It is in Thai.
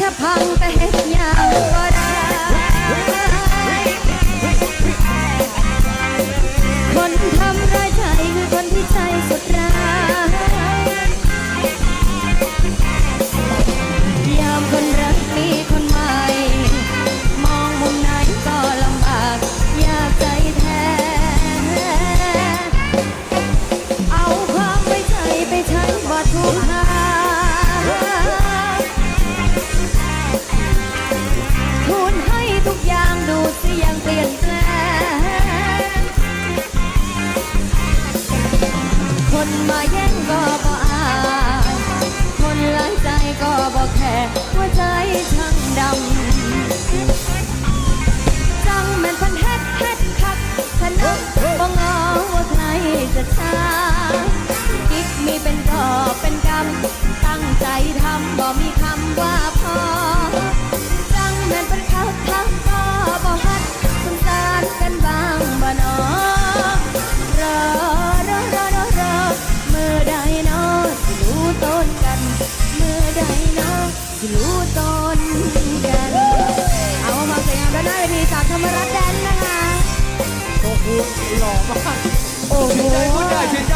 ถ้าพังแต่เฮ็ดยังก็ได้คนทำไร คนมาแย่งก็บ่อายคนหลายใจก็บ่แค่หัวใจช่างดำจังแม่นพันเฮ็ดเฮ็ดคักพนักบ่งอว่าใครจะช้ากิ๊กมีเป็นกอเป็นกำตั้งใจทำบ่มีค่า รู้ต้นกันเอามาสวยงามด้านหน้าเวทีจากธรรมรัตน์แดนนะคะ โอ้โหหล่อมากโอ้โห ชื่นใจคุณใหญ่ชื่นใจ